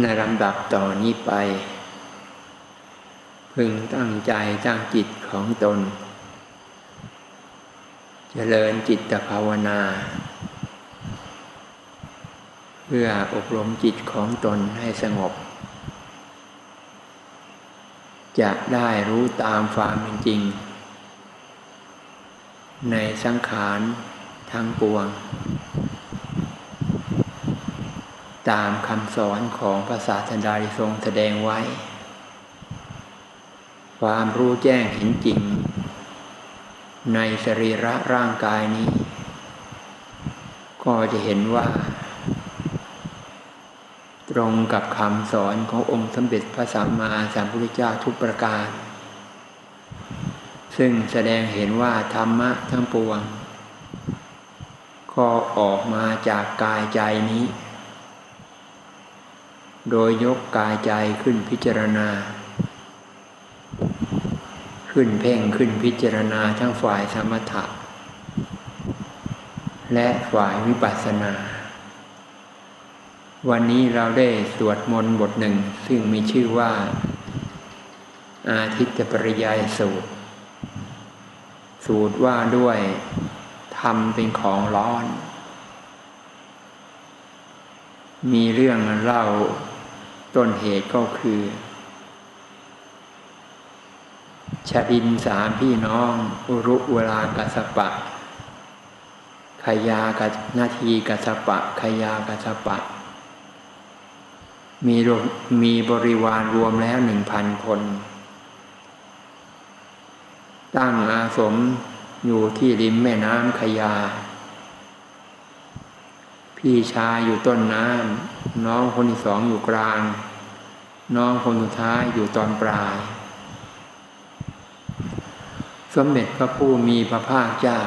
ในลำดับต่อนนี้ไป พึงตั้งใจตั้งจิตของตนจเจริญจิตภาวนา เพื่ออบรมจิตของตนให้สงบ จะได้รู้ตามความเป็นจริง ในสังขารทั้งปวง ตามคำสอนของพระศาสดาที่ทรงแสดงไว้ ความรู้แจ้งเห็นจริง ในสรีระร่างกายนี้ ก็จะเห็นว่า ตรงกับคำสอนขององค์สมเด็จพระสัมมาสัมพุทธเจ้าทุกประการ ซึ่งแสดงเห็นว่าธรรมะทั้งปวง ก็ออกมาจากกายใจนี้ โดยยกกายใจขึ้นพิจารณา ขึ้นเพ่งขึ้นพิจารณาทั้งฝ่ายสมถะ และฝ่ายวิปัสสนา วันนี้เราได้สวดมนต์บทหนึ่ง ซึ่งมีชื่อว่า อาทิตย์ปริยายสูตร สูตรว่าด้วยทำเป็นของร้อนมีเรื่องเล่า ต้นเหตุก็คือชาดินสามพี่น้อง อุรุเวลากัสปะขยากันาทีกัสปะขยากัสปะ มีมีบริวารรวมแล้วหนึ่งพันคน ตั้งอาสมอยู่ที่ริมแม่น้ำขยา พี่ชายอยู่ต้นน้ำน้องคนที่สองอยู่กลาง น้องคนสุดท้ายอยู่ตอนปลาย สมเด็จพระผู้มีพระภาคเจ้า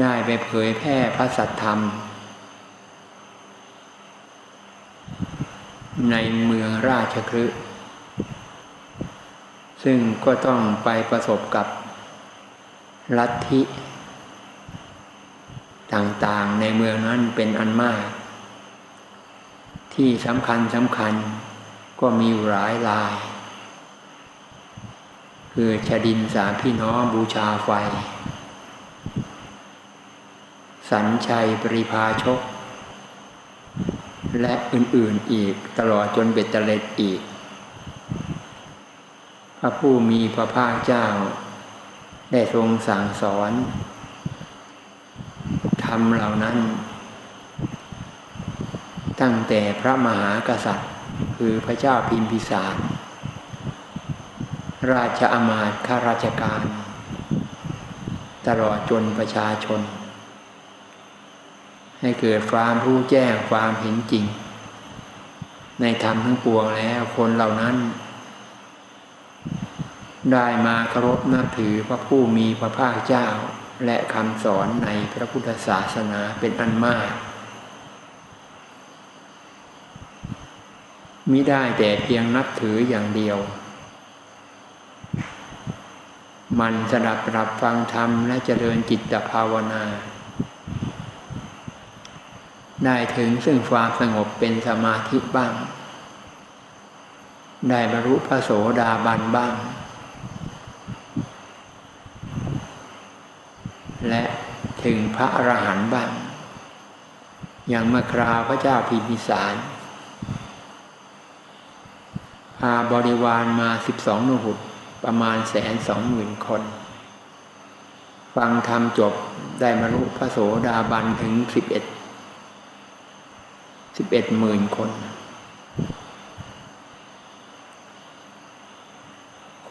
ได้ไปเผยแพร่พระสัทธรรม ในเมืองราชคฤห์ซึ่งก็ต้องไปประสบกับ ลัทธิต่างๆในเมืองนั้นเป็นอันมาก ที่สำคัญสำคัญก็มีหลายลาย คือชาดินสามพี่น้องบูชาไฟ สัญชัยปริพาชก และอื่นๆอีกตลอดจนเบ็ดเตล็ดอีก พระผู้มีพระภาคเจ้า ได้ทรงสั่งสอนรมเหล่านั้น ตั้งแต่พระมหากษัตริย์ คือพระเจ้าพิมพิสาร ราชอามาตย์ข้าราชการ ตลอดจนประชาชน ให้เกิดความรู้แจ้งความเห็นจริง ในธรรมทั้งปวงแล้วคนเหล่านั้น ได้มาเคารพนับถือพระผู้มีพระภาคเจ้า และคำสอนในพระพุทธศาสนาเป็นอันมากมิได้แต่เพียงนับถืออย่างเดียว มันสดับรับฟังธรรมและเจริญจิตภาวนา ได้ถึงซึ่งความสงบเป็นสมาธิบ้าง ได้บรรลุพระโสดาบันบ้าง และถึงพระอรหันต์บ้าง อย่างเมื่อคราวพระเจ้าพิมิสารพาบริวารมาสิบสองนุหุตประมาณแสนสองหมื่นคน ฟังธรรมจบได้มรุพระโสดาบันถึงสิบเอ็ดสิบเอ็ดหมื่นคน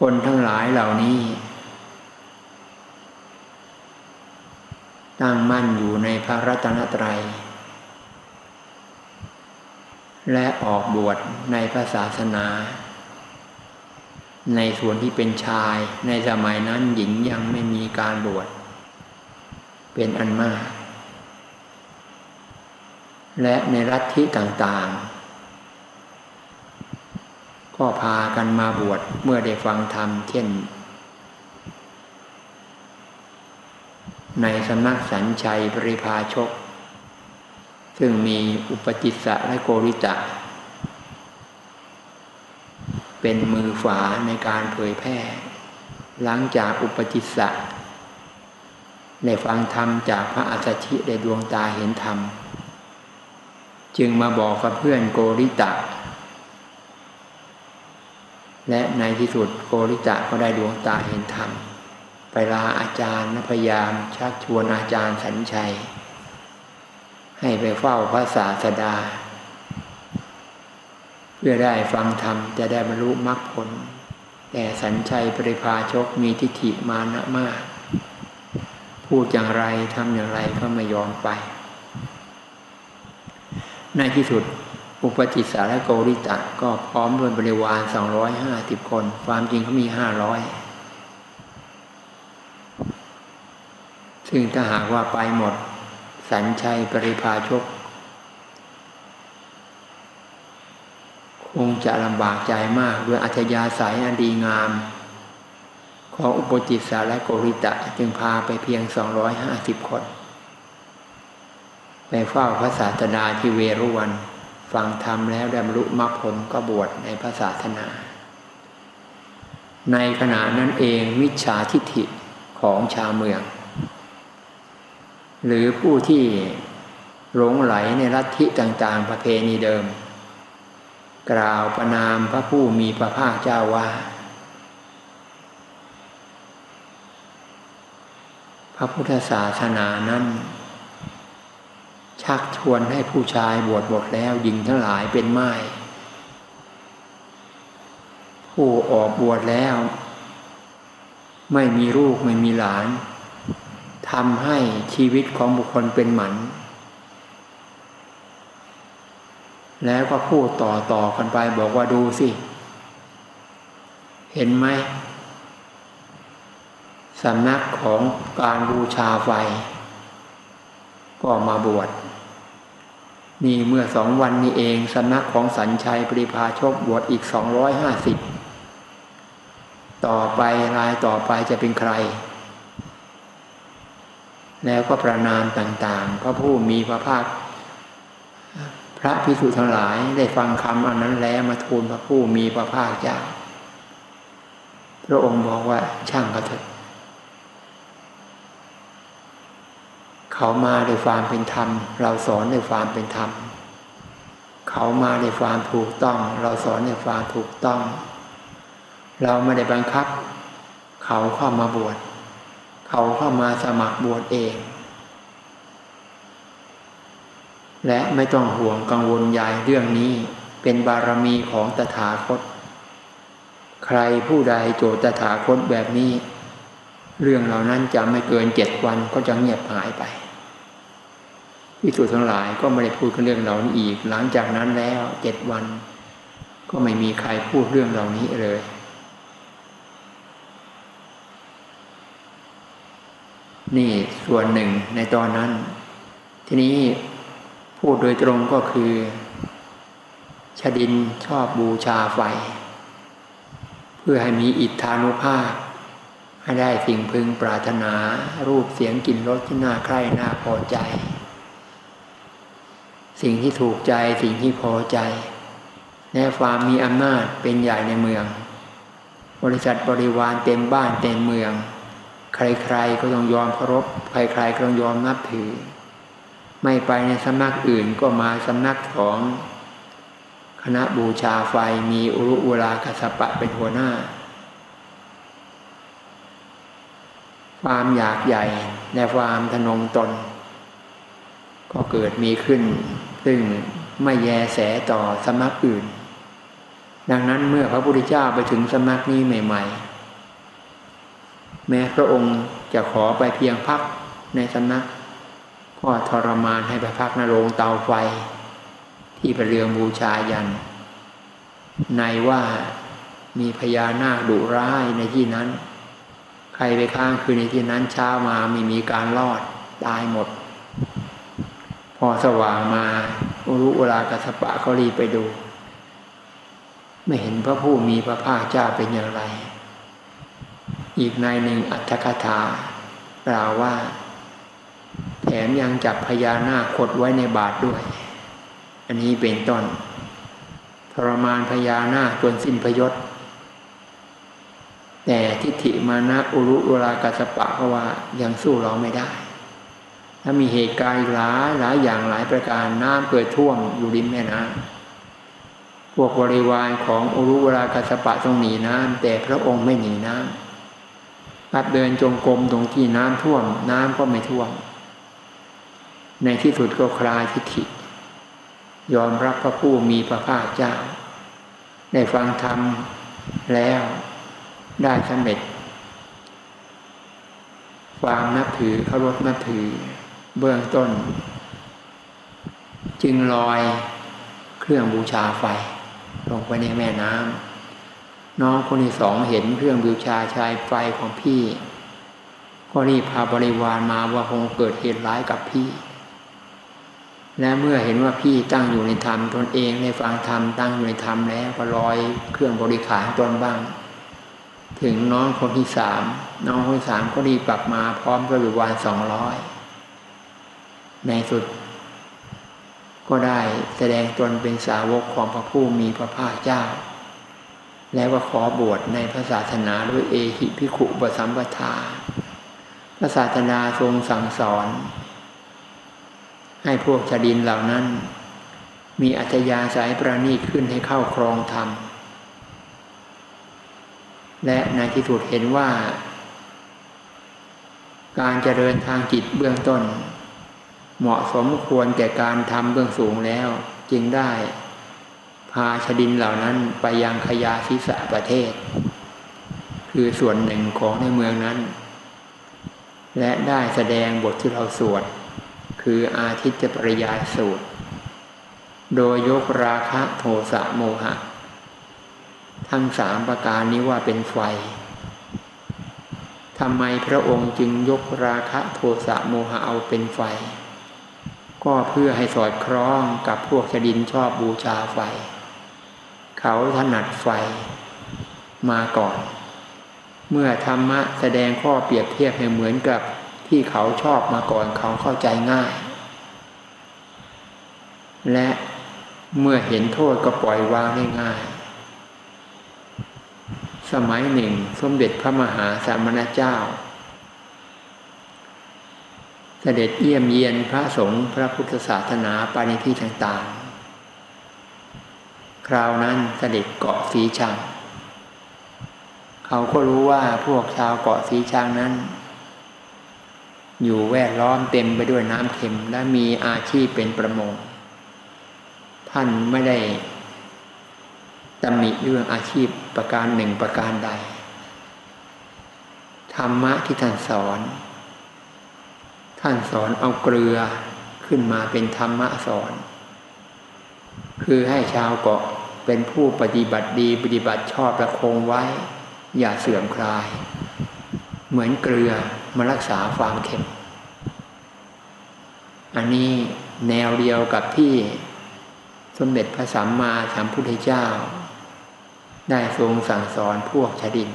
คนทั้งหลายเหล่านี้ ตั้งมั่นอยู่ในพระรัตนตรัย และออกบวชในพระศาสนา ในส่วนที่เป็นชายในสมัยนั้นหญิงยังไม่มีการบวชเป็นอันมาก และในรัฐที่ต่างๆ ก็พากันมาบวชเมื่อได้ฟังธรรมเช่น ในสำนักสัญชัยปริพาชก ซึ่งมีอุปจิสะและโกริตะ เป็นมือฝาในการเผยแพร่ หลังจากอุปจิสะได้ฟังธรรมจากพระอัสสชิได้ดวงตาเห็นธรรม จึงมาบอกกับเพื่อนโกริตะ และในที่สุดโกริตะก็ได้ดวงตาเห็นธรรม เวลาอาจารย์พยายามชักชวนอาจารย์สัญชัย ให้ไปเฝ้าพระศาสดา เพื่อได้ฟังธรรมจะได้บรรลุมรรคผล แต่สัญชัยปริพาชกมีทิฏฐิมานะมาก พูดอย่างไรทำอย่างไรก็ไม่ยอมไป ในที่สุดอุปจิสารลโกริตะก็พร้อมด้วยบริวาร 250 คน ความจริงเขามี 500 ซึ่งถ้าหากว่าไปหมด สัญชัยปริพาชก คงจะลำบากใจมากด้วยอัธยาศัยอันดีงาม ของอุปจิตสาและโกริตะจึงพาไปเพียงสองร้อยห้าสิบคน ไปเฝ้าพระศาสดาที่เวรุวัน ฟังธรรมแล้วได้บรรลุมรรคผลก็บวชในพระศาสนา ในขณะนั้นเองมิจฉาทิฏฐิของชาวเมือง หรือผู้ที่หลงไหลในลัทธิต่างๆ ประเพณีเดิม กล่าวประนามพระผู้มีพระภาคเจ้าว่า พระพุทธศาสนานั้น ชักชวนให้ผู้ชายบวชหมดแล้วหญิงทั้งหลายเป็นไม้ผู้ออกบวชแล้ว ไม่มีลูกไม่มีหลาน ทำให้ชีวิตของบุคคลเป็นหมัน แล้วก็พูดต่อต่อกันไปบอกว่าดูสิ เห็นไหมสำนักของการบูชาไฟ ก็มาบวชนี่เมื่อสองวันนี้เองสำนักของสัญชัยปริพาชกบวชอีกสองร้อยห้าสิบต่อไปรายต่อไปจะเป็นใคร แล้วก็ประนามต่างๆ พระผู้มีพระภาค พระพิสุทั้งหลายได้ฟังคำอันนั้นแล้วมาทูลพระผู้มีพระภาคเจ้าพระองค์บอกว่าช่างกระเถิดเขามาด้วยความเป็นธรรม เราสอนด้วยความเป็นธรรม เขามาด้วยความถูกต้อง เราสอนด้วยความถูกต้อง เราไม่ได้บังคับ เขาเข้ามาบวช เขาเข้ามาสมัครบวชเอง และไม่ต้องห่วงกังวลใหญ่เรื่องนี้เป็นบารมีของตถาคต ใครผู้ใดโจทตถาคตแบบนี้ เรื่องเหล่านั้นจะไม่เกินเจ็ดวันก็จะเงียบหายไปพิสูจน์ทั้งหลายก็ไม่ได้พูดกันเรื่องเหล่านี้อีก หลังจากนั้นแล้วเจ็ดวัน ก็ไม่มีใครพูดเรื่องเหล่านี้เลย นี่ส่วนหนึ่งในตอนนั้น ทีนี้พูดโดยตรงก็คือชดินชอบบูชาไฟ เพื่อให้มีอิทธานุภาพ ให้ได้สิ่งพึงปรารถนารูปเสียงกลิ่นรสที่น่าใคร่น่าพอใจ สิ่งที่ถูกใจสิ่งที่พอใจและความมีอำนาจเป็นใหญ่ในเมือง บริษัทบริวารเต็มบ้านเต็มเมือง ใครๆก็ต้องยอมเคารพ ใครๆก็ต้องยอมนับถือ ไม่ไปในสำนักอื่นก็มาสำนักของคณะบูชาไฟมีอุรุอุราคสปะเป็นหัวหน้า ความอยากใหญ่และความทนงตน ก็เกิดมีขึ้น ซึ่งไม่แยแสต่อสำนักอื่น ดังนั้นเมื่อพระพุทธเจ้าไปถึงสำนักนี้ใหม่ ๆ แม้พระองค์จะขอไปเพียงพักในสำนักก็ทรมานให้ไปพักนโรงเตาไฟ ที่ประเรืองบูชายัน ในว่ามีพญานาคดุร้ายในที่นั้น ใครไปค้างคืนในที่นั้นเช้ามาไม่มีการรอดตายหมด พอสว่างมาอุรุอุรากัสปะก็รีบไปดู ไม่เห็นพระผู้มีพระภาคเจ้าเป็นอย่างไร อีกในหนึ่งอัตถกถากล่าวว่า แถมยังจับพญานาคขดไว้ในบาทด้วย อันนี้เป็นต้นทรมานพญานาคจนสิ้นพยศ แต่ทิฏฐิมานะอุรุเวลากัสปะก็ว่ายังสู้เราไม่ได้ ถ้ามีเหตุการณ์หลายหลายอย่างหลายประการน้ำเกิดท่วมอยู่ริมแม่น้ำพวกบริวารของอุรุวลากัสปะต้องหนีน้ำแต่พระองค์ไม่หนีน้ำ พัดเดินจงกรมตรงที่น้ำท่วม น้ำก็ไม่ท่วม ในที่สุดก็คลายทิฏฐิ ยอมรับพระผู้มีพระภาคเจ้า ได้ฟังธรรมแล้วได้สำเร็จ ความนับถือเคารพนับถือ เบื้องต้น จึงลอยเครื่องบูชาไฟ ลงไปในแม่น้ำ น้องคนที่สองเห็นเครื่องบูชาชายไฟของพี่ ก็รีบพาบริวารมาว่าคงเกิดเหตุร้ายกับพี่ และเมื่อเห็นว่าพี่ตั้งอยู่ในธรรมตนเองในฟังธรรมตั้งอยู่ในธรรมแล้วก็ลอยเครื่องบริขารตนบ้าง ถึงน้องคนที่สามน้องคนที่สามก็รีบกลับมาพร้อมกับบริวารสองร้อยในสุด ก็ได้แสดงตนเป็นสาวกของพระผู้มีพระภาคเจ้า แล้วก็ขอบวชในพระศาสนาด้วยเอหิพิขุบสัมปทา พระศาสนาทรงสั่งสอน ให้พวกชาดินเหล่านั้น มีอัธยาศัยประณีตขึ้นให้เข้าครองธรรม และในที่สุดเห็นว่า การเจริญทางจิตเบื้องต้น เหมาะสมควรแก่การทำเบื้องสูงแล้วจึงได้ พาชดินเหล่านั้นไปยังขยาศิสะประเทศ คือส่วนหนึ่งของในเมืองนั้น และได้แสดงบทที่เราสวด คืออาทิตย์ปริยายสูตร โดยยกราคะโทสะโมหะ ทั้งสามประการนี้ว่าเป็นไฟทำไมพระองค์จึงยกราคะโทสะโมหะเอาเป็นไฟ ก็เพื่อให้สอดคล้องกับพวกชดินชอบบูชาไฟ เขาถนัดไฟมาก่อน เมื่อธรรมะแสดงข้อเปรียบเทียบให้เหมือนกับที่เขาชอบมาก่อนเขาเข้าใจง่าย และเมื่อเห็นโทษก็ปล่อยวางได้ง่าย สมัยหนึ่งสมเด็จพระมหาสามณเจ้า เสด็จเยี่ยมเยียนพระสงฆ์พระพุทธศาสนาไปในที่ต่างๆ คราวนั้นเสด็จเกาะสีชัง เขาก็รู้ว่าพวกชาวเกาะสีชังนั้น อยู่แวดล้อมเต็มไปด้วยน้ำเค็มและมีอาชีพเป็นประมง ท่านไม่ได้ตำหนิเรื่องอาชีพประการหนึ่งประการใด ธรรมะที่ท่านสอน ท่านสอนเอาเกลือขึ้นมาเป็นธรรมะสอน คือให้ชาวเกาะเป็นผู้ปฏิบัติดีปฏิบัติชอบและคงไว้ อย่าเสื่อมคลาย เหมือนเกลือมารักษาความเข็ม อันนี้แนวเดียวกับที่สมเด็จพระสัมมาสัมพุทธเจ้า ได้ทรงสั่งสอนพวกชดิน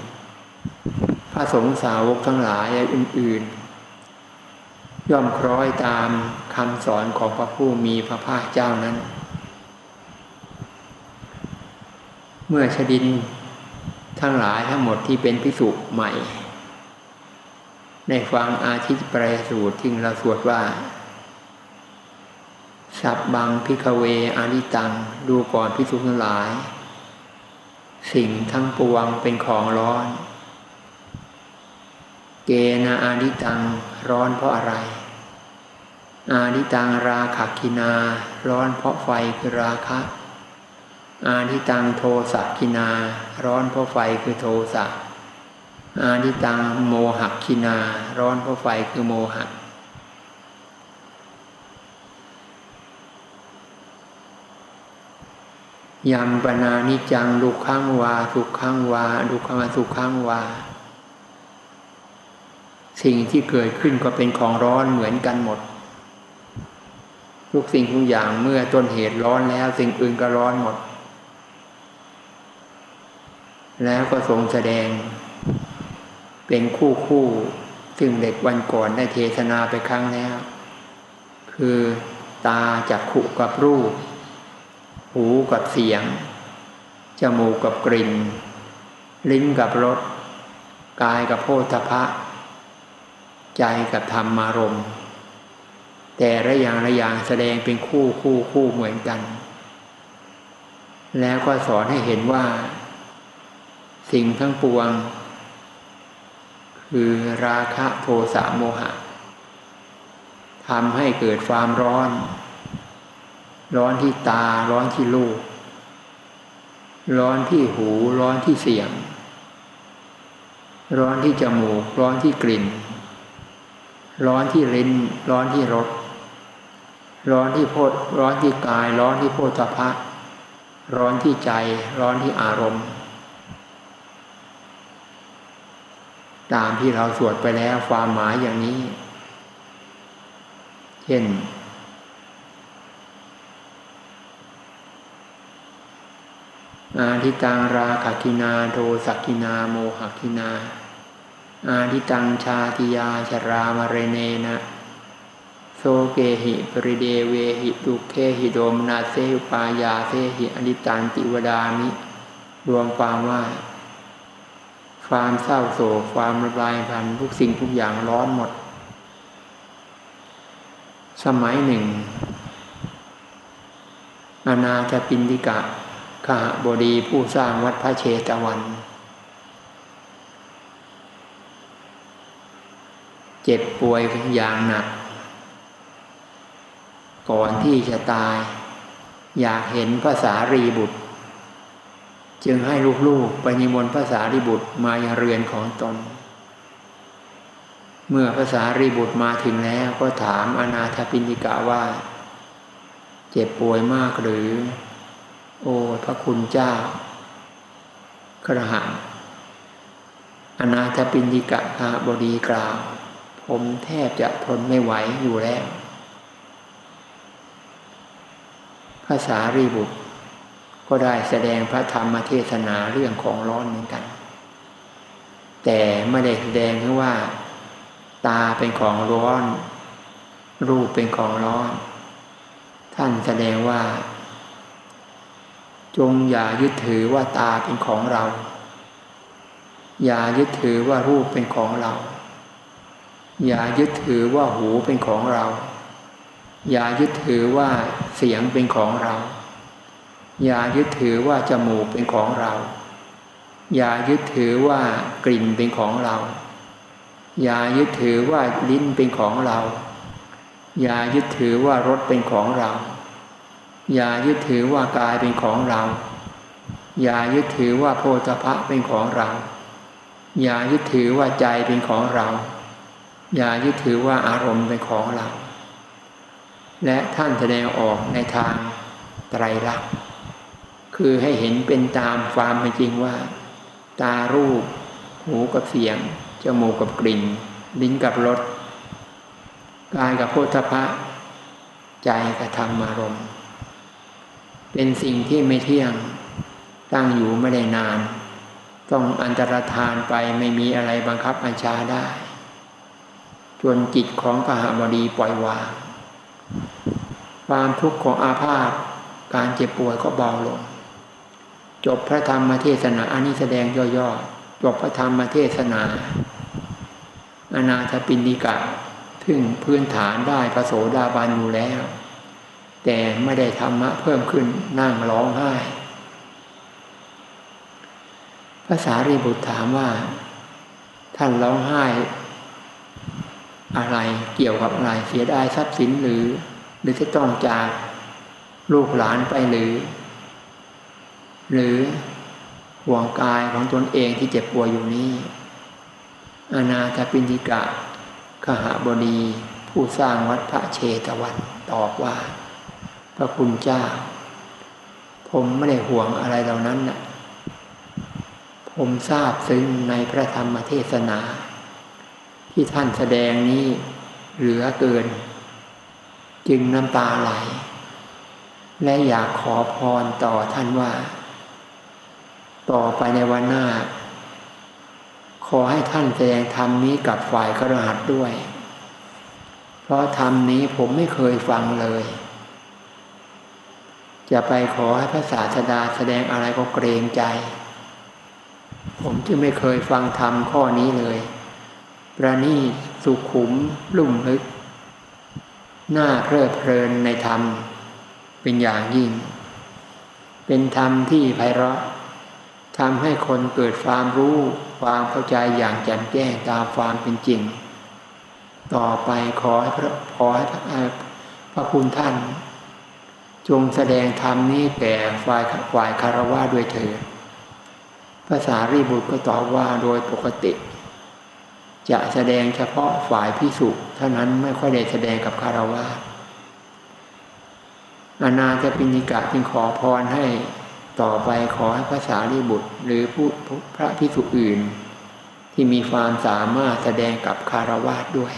พระสงฆ์สาวกทั้งหลายอื่น ๆ ย่อมคล้อยตามคำสอนของพระผู้มีพระภาคเจ้านั้น เมื่อชดินทั้งหลายทั้งหมดที่เป็นพิสุใหม่ ในฟังอาทิตย์ปรยสูตรที่เราสวดว่า สับบังพิกเวอานิตัง ดูก่อนพิสุทั้งหลาย สิ่งทั้งปวงเป็นของร้อน เกนาอานิตังร้อนเพราะอะไร อานิตังราขกินา ร้อนเพราะไฟคือราคะ อานิตังโทสักกินา ร้อนเพราะไฟคือโทสะอานิตังโมหักคินา ร้อนเพราะไฟคือโมหะยามปนานิจังดุขังวาสุขขังวาดุขังวาสุขขังวา สิ่งที่เกิดขึ้นก็เป็นของร้อนเหมือนกันหมด ทุกสิ่งทุกอย่างเมื่อต้นเหตุร้อนแล้วสิ่งอื่นก็ร้อนหมด แล้วก็ทรงแสดง เป็นคู่คู่ซึ่งเด็กวันก่อนได้เทศนาไปครั้งแล้ว คือตาจักขุกับรูป หูกับเสียง จมูกกับกลิ่น ลิ้นกับรส กายกับโพธพะ ใจกับธรรมารมแต่ละอย่างละอย่างแสดงเป็นคู่คู่คู่เหมือนกัน แล้วก็สอนให้เห็นว่า สิ่งทั้งปวง คือราคะโทสะโมหะทำให้เกิดความร้อน ร้อนที่ตาร้อนที่ลูก ร้อนที่หูร้อนที่เสียง ร้อนที่จมูก ร้อนที่กลิ่น ร้อนที่ลิ้น ร้อนที่รสร้อนที่โพธร้อนที่กาย ร้อนที่โพธพะร้อนที่ใจ ร้อนที่อารมณ์ ตามที่เราสวดไปแล้วความหมายอย่างนี้ เช่น อาทิตังราคกินาโทสักกินาโมหกินา อาทิตังชาติยาชรามเรเนนะโซเกหิปริเดเวหิตุเคหิโดมนาเซหุปายาเซหิอนิตันติวดามิ รวมความว่า ความเศร้าโศกความระบายพันทุกสิ่งทุกอย่างร้อนหมด สมัยหนึ่งอาณาจปินดิกะขหบดีผู้สร้างวัดพระเชตวัน เจ็บป่วยอย่างหนัก ก่อนที่จะตาย อยากเห็นภาษารีบุตร จึงให้ลูกๆไปนิมนต์ภาษารีบุตรมายังเรือนของตน เมื่อภาษารีบุตรมาถึงแล้วก็ถามอนาถปิณิกะว่า เจ็บป่วยมากหรือ โอ้พระคุณเจ้า กระหังอนาถปิณิกะคาบดีกล่าว ผมแทบจะทนไม่ไหวอยู่แล้วภาษารีบุตร ก็ได้แสดงพระธรรมเทศนาเรื่องของร้อนเหมือนกัน แต่ไม่ได้แสดงว่า ตาเป็นของร้อน รูปเป็นของร้อน ท่านแสดงว่า จงอย่ายึดถือว่าตาเป็นของเรา อย่ายึดถือว่ารูปเป็นของเรา อย่ายึดถือว่าหูเป็นของเรา อย่ายึดถือว่าเสียงเป็นของเรา อย่ายึดถือว่าจมูกเป็นของเรา อย่ายึดถือว่ากลิ่นเป็นของเรา อย่ายึดถือว่าลิ้นเป็นของเรา อย่ายึดถือว่ารสเป็นของเรา อย่ายึดถือว่ากายเป็นของเรา อย่ายึดถือว่าโพธพะเป็นของเรา อย่ายึดถือว่าใจเป็นของเรา อย่ายึดถือว่าอารมณ์เป็นของเรา และท่านแสดงออกในทางไตรลักษณ์ คือให้เห็นเป็นตามความเป็นจริงว่า ตารูป หูกับเสียง จมูกกับกลิ่น ลิ้นกับรส กายกับโพธพะ ใจกับธรรมารมณ์ เป็นสิ่งที่ไม่เที่ยง ตั้งอยู่ไม่ได้นาน ต้องอันตรธานไปไม่มีอะไรบังคับอัญชาได้ จนจิตของพระหบดีปล่อยวาง ความทุกข์ของอาพาธการเจ็บป่วยก็เบาลง จบพระธรรมเทศนา อันนี้แสดงย่อๆจบพระธรรมเทศนา อนาถปินิกะถึงพื้นฐานได้พระโสดาบันอยู่แล้ว แต่ไม่ได้ธรรมะเพิ่มขึ้นนั่งร้องไห้ภาษารีบุตรถามว่า ท่านร้องไห้ อะไรเกี่ยวกับอะไรเสียดายทรัพย์สินหรือ หรือจะต้องจากลูกหลานไปหรือ หรือห่วงกายของตนเองที่เจ็บป่วยอยู่นี้ อนาถปิณิกะขหาบดีผู้สร้างวัดพระเชตวันตอบว่า พระคุณเจ้า ผมไม่ได้ห่วงอะไรเหล่านั้นนะ่ะผมทราบซึ้งในพระธรรมเทศนา ที่ท่านแสดงนี้เหลือเกิน จึงน้ำตาไหล และอยากขอพรต่อท่านว่า ต่อไปในวันหน้า ขอให้ท่านแสดงธรรมนี้กับฝ่ายคระหัสด้วย เพราะธรรมนี้ผมไม่เคยฟังเลย จะไปขอให้พระศาสดาแสดงอะไรก็เกรงใจ ผมจึงไม่เคยฟังธรรมข้อนี้เลย ประณีสุขุมลุ่มลึกน่าเพลิดเพลินในธรรม เป็นอย่างยิ่ง เป็นธรรมที่ไพเราะ ทำให้คนเกิดความรู้ความเข้าใจอย่างแจ่มแจ้งตามความเป็นจริง ต่อไปขอให้พระขอให้พระพระคุณท่าน จงแสดงธรรมนี้แก่ฝ่ายฝ่ายคารวะด้วยเถิดภาษารีบุตรก็ตอบว่าโดยปกติ จะแสดงเฉพาะฝ่ายพิสุเท่านั้นไม่ค่อยได้แสดงกับคารวะอนาจะปิณิกะจึงขอพรให้ ต่อไปขอให้ภาษารีบุตร หรือผู้พระพิสุอื่น ที่มีความสามารถแสดงกับคารวะด้วย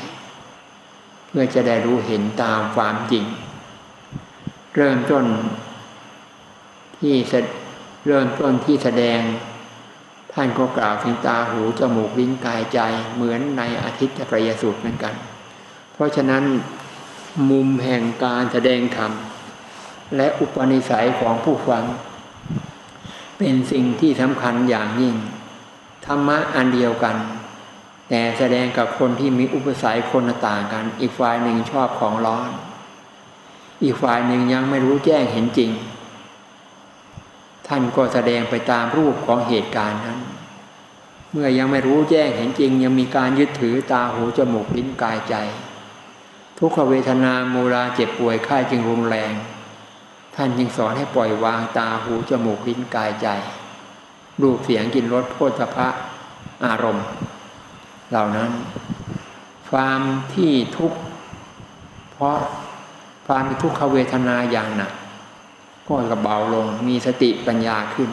เพื่อจะได้รู้เห็นตามความจริง เริ่มต้นที่เริ่มต้นที่แสดง ท่านก็กล่าวถึงตาหูจมูกลิ้นกายใจเหมือนในอาทิตย์ประยสูตรเหมือนกัน เพราะฉะนั้นมุมแห่งการแสดงธรรมและอุปนิสัยของผู้ฟัง เป็นสิ่งที่สำคัญอย่างยิ่ง ธรรมะอันเดียวกัน แต่แสดงกับคนที่มีอุปสัยคนต่างกัน อีกฝ่ายหนึ่งชอบของร้อน อีกฝ่ายหนึ่งยังไม่รู้แจ้งเห็นจริง ท่านก็แสดงไปตามรูปของเหตุการณ์นั้น เมื่อยังไม่รู้แจ้งเห็นจริง ยังมีการยึดถือตาหูจมูกลิ้นกายใจ ทุกขเวทนามูราเจ็บป่วยไข้จึงรุนแรง ท่านยังสอนให้ปล่อยวางตาหูจมูกลิ้นกายใจ รูปเสียงกินรสโพธพะอารมณ์ เหล่านั้น ความที่ทุกข์เพราะความมีทุกขเวทนาอย่างหนักก็กระเบาลงมีสติปัญญาขึ้น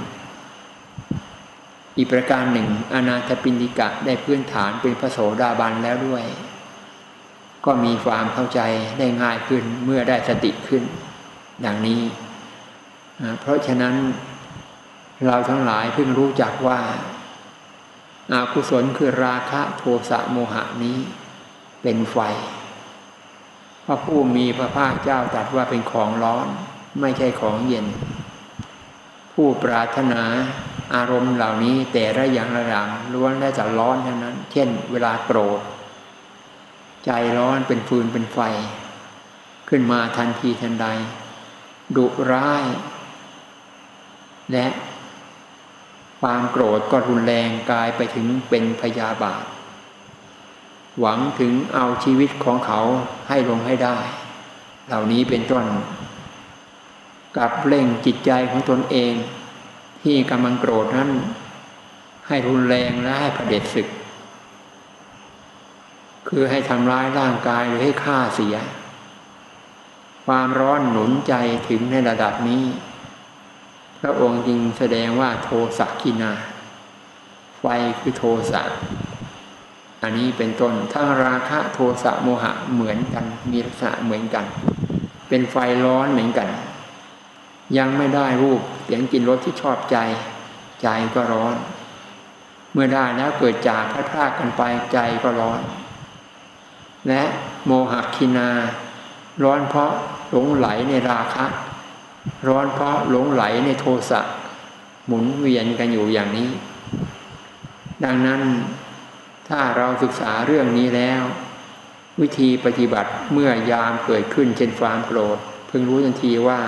อีกประการหนึ่ง อนาถปิณิกะได้พื้นฐานเป็นพระโสดาบันแล้วด้วย ก็มีความเข้าใจได้ง่ายขึ้นเมื่อได้สติขึ้น ดังนี้ เพราะฉะนั้นเราทั้งหลายเพิ่งรู้จักว่าอากุศลคือราคะโทสะโมหะนี้เป็นไฟ พระผู้มีพระภาคเจ้าตรัสว่าเป็นของร้อนไม่ใช่ของเย็น ผู้ปรารถนาอารมณ์เหล่านี้แต่ละอย่างละอย่างล้วนได้จากร้อนเท่านั้น เช่น เวลาโกรธ ใจร้อนเป็นฟืนเป็นไฟ ขึ้นมาทันทีทันใด ดุร้าย และความโกรธก็รุนแรงกลายไปถึงเป็นพยาบาท หวังถึงเอาชีวิตของเขาให้ลงให้ได้ เหล่านี้เป็นต้นกับเร่งจิตใจของตนเอง ที่กำลังโกรธนั้น ให้รุนแรงและให้ประเด็จศึก คือให้ทำร้ายร่างกายหรือให้ฆ่าเสีย ความร้อนหนุนใจถึงในระดับนี้ พระองค์จึงแสดงว่าโทสักินา ไฟคือโทสะอันนี้เป็นต้นทั้งราคะโทสะโมหะเหมือนกัน มีลักษณะเหมือนกัน เป็นไฟร้อนเหมือนกัน ยังไม่ได้รูปเสียงกินรสที่ชอบใจ ใจก็ร้อน เมื่อได้แล้วเกิดจากพระพรากกันไปใจก็ร้อน และโมหะคินา ร้อนเพราะหลงไหลในราคะ ร้อนเพราะหลงไหลในโทสะหมุนเวียนกันอยู่อย่างนี้ ดังนั้นถ้าเราศึกษาเรื่องนี้แล้ว วิธีปฏิบัติเมื่อยามเกิดขึ้นเช่นความโกรธเพิ่งรู้ทันทีว่า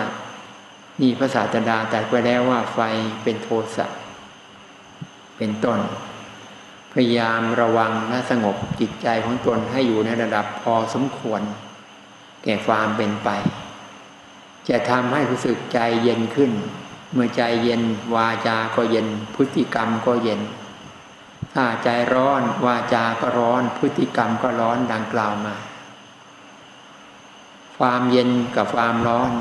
นี่พระศาสดาตรัสไปแล้วว่าไฟเป็นโทสะเป็นต้น พยายามระวังและสงบจิตใจของตนให้อยู่ในระดับพอสมควร ก่ความเป็นไป จะทำให้รู้สึกใจเย็นขึ้น เมื่อใจเย็นวาจาก็เย็น พฤติกรรมก็เย็น ถ้าใจร้อนวาจาก็ร้อน พฤติกรรมก็ร้อนดังกล่าวมา ความเย็นกับความร้อน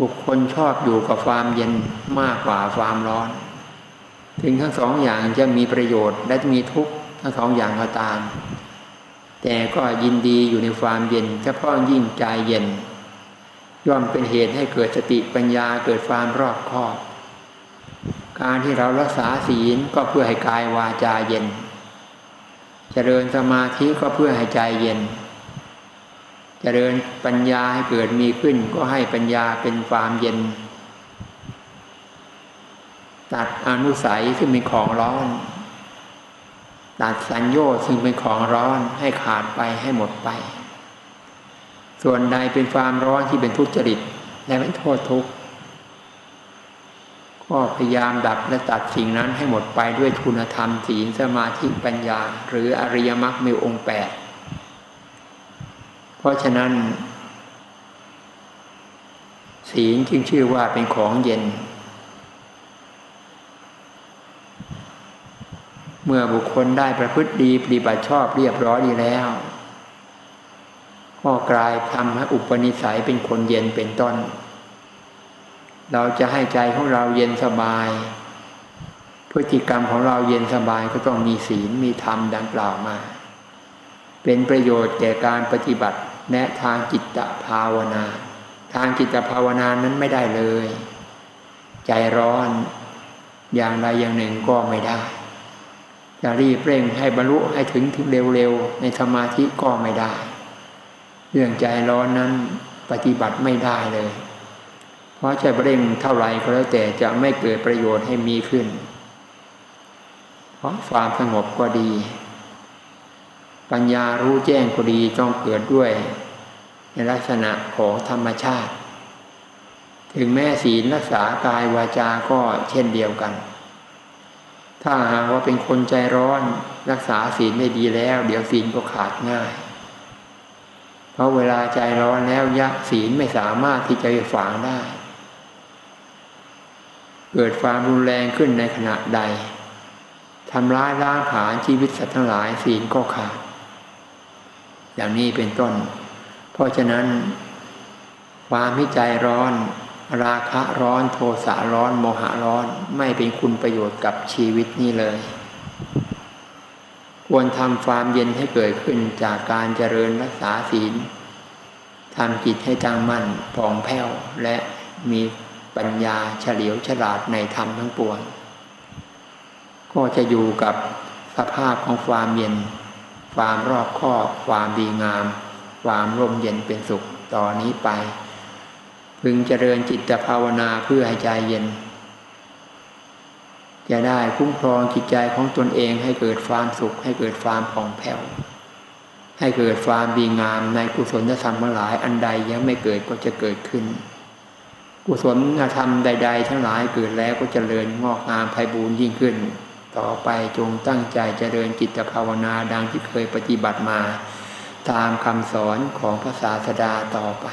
บุคคลชอบอยู่กับความเย็นมากกว่าความร้อน ถึงทั้งสองอย่างจะมีประโยชน์และมีทุกข์ทั้งสองอย่างก็ตาม แต่ก็ยินดีอยู่ในความเย็นเฉพาะยิ่งใจเย็น ย่อมเป็นเหตุให้เกิดสติปัญญาเกิดความรอบคอบ การที่เรารักษาศีลก็เพื่อให้กายวาจาเย็นเจริญสมาธิก็เพื่อให้ใจเย็นเจริญปัญญาให้เกิดมีขึ้นก็ให้ปัญญาเป็นความเย็น ตัดอนุสัยซึ่งเป็นของร้อน ตัดสัญญาซึ่งเป็นของร้อนให้ขาดไปให้หมดไป ส่วนใดเป็นความร้อนที่เป็นทุจริตและเป็นโทษทุกข์ก็พยายามดับและตัดสิ่งนั้นให้หมดไปด้วยคุณธรรมศีลสมาธิปัญญา หรืออริยมรรคมีองค์แปดเพราะฉะนั้น ศีลจึงชื่อว่าเป็นของเย็น เมื่อบุคคลได้ประพฤติดีปฏิบัติชอบเรียบร้อยดีแล้วก็กลายทำให้อุปนิสัยเป็นคนเย็นเป็นต้น เราจะให้ใจของเราเย็นสบาย พฤติกรรมของเราเย็นสบายก็ต้องมีศีลมีธรรมดังกล่าวมา เป็นประโยชน์แก่การปฏิบัติแนะทางจิตภาวนา ทางจิตภาวนานั้นไม่ได้เลย ใจร้อนอย่างใดอย่างหนึ่งก็ไม่ได้ จะรีบเร่งให้บรรลุให้ถึงถึงเร็วๆในสมาธิก็ไม่ได้ เรื่องใจร้อนนั้นปฏิบัติไม่ได้เลย เพราะจะเร่งเท่าไรก็แล้วแต่จะไม่เกิดประโยชน์ให้มีขึ้น เพราะความสงบก็ดี ปัญญารู้แจ้งก็ดีต้องเกิดด้วย ในลักษณะของธรรมชาติ ถึงแม้ศีลรักษากายวาจาก็เช่นเดียวกัน ถ้าหากว่าเป็นคนใจร้อนรักษาศีลไม่ดีแล้ว เดี๋ยวศีลก็ขาดง่าย เพราะเวลาใจร้อนแล้วยักศีลไม่สามารถที่จะฝังได้ เกิดความรุนแรงขึ้นในขณะใดทำร้ายล้างผลาญชีวิตสัตว์ทั้งหลายศีลก็ขาด อย่างนี้เป็นต้น เพราะฉะนั้น ความวิจัยร้อน ราคะร้อนโทสะร้อนโมหะร้อนไม่เป็นคุณประโยชน์กับชีวิตนี้เลย ควรทำความเย็นให้เกิดขึ้นจากการเจริญรักษาศีลทำจิตให้ตั้งมั่นผ่องแผ้วและมีปัญญาเฉลียวฉลาดในธรรมทั้งปวง ก็จะอยู่กับสภาพของความเย็น ความรอบคอบความดีงาม ความร่มเย็นเป็นสุขต่อนนี้ไป พึงเจริญจิตภาวนาเพื่อให้ใจเย็น จะได้คุ้มครองจิตใจของตนเองให้เกิดความสุข ให้เกิดความผ่องแผ้ว ให้เกิดความดีงามในกุศลธรรมทั้งหลายอันใดยังไม่เกิดก็จะเกิดขึ้น กุศลธรรมใด ๆ ทั้งหลายเกิดแล้วก็จเจริญงอกงามไพบูรยิ่งขึ้น ต่อไปจงตั้งใจเจริญจิตภาวนาดังที่เคยปฏิบัติมา ตามคำสอนของพระศาสดาต่อไป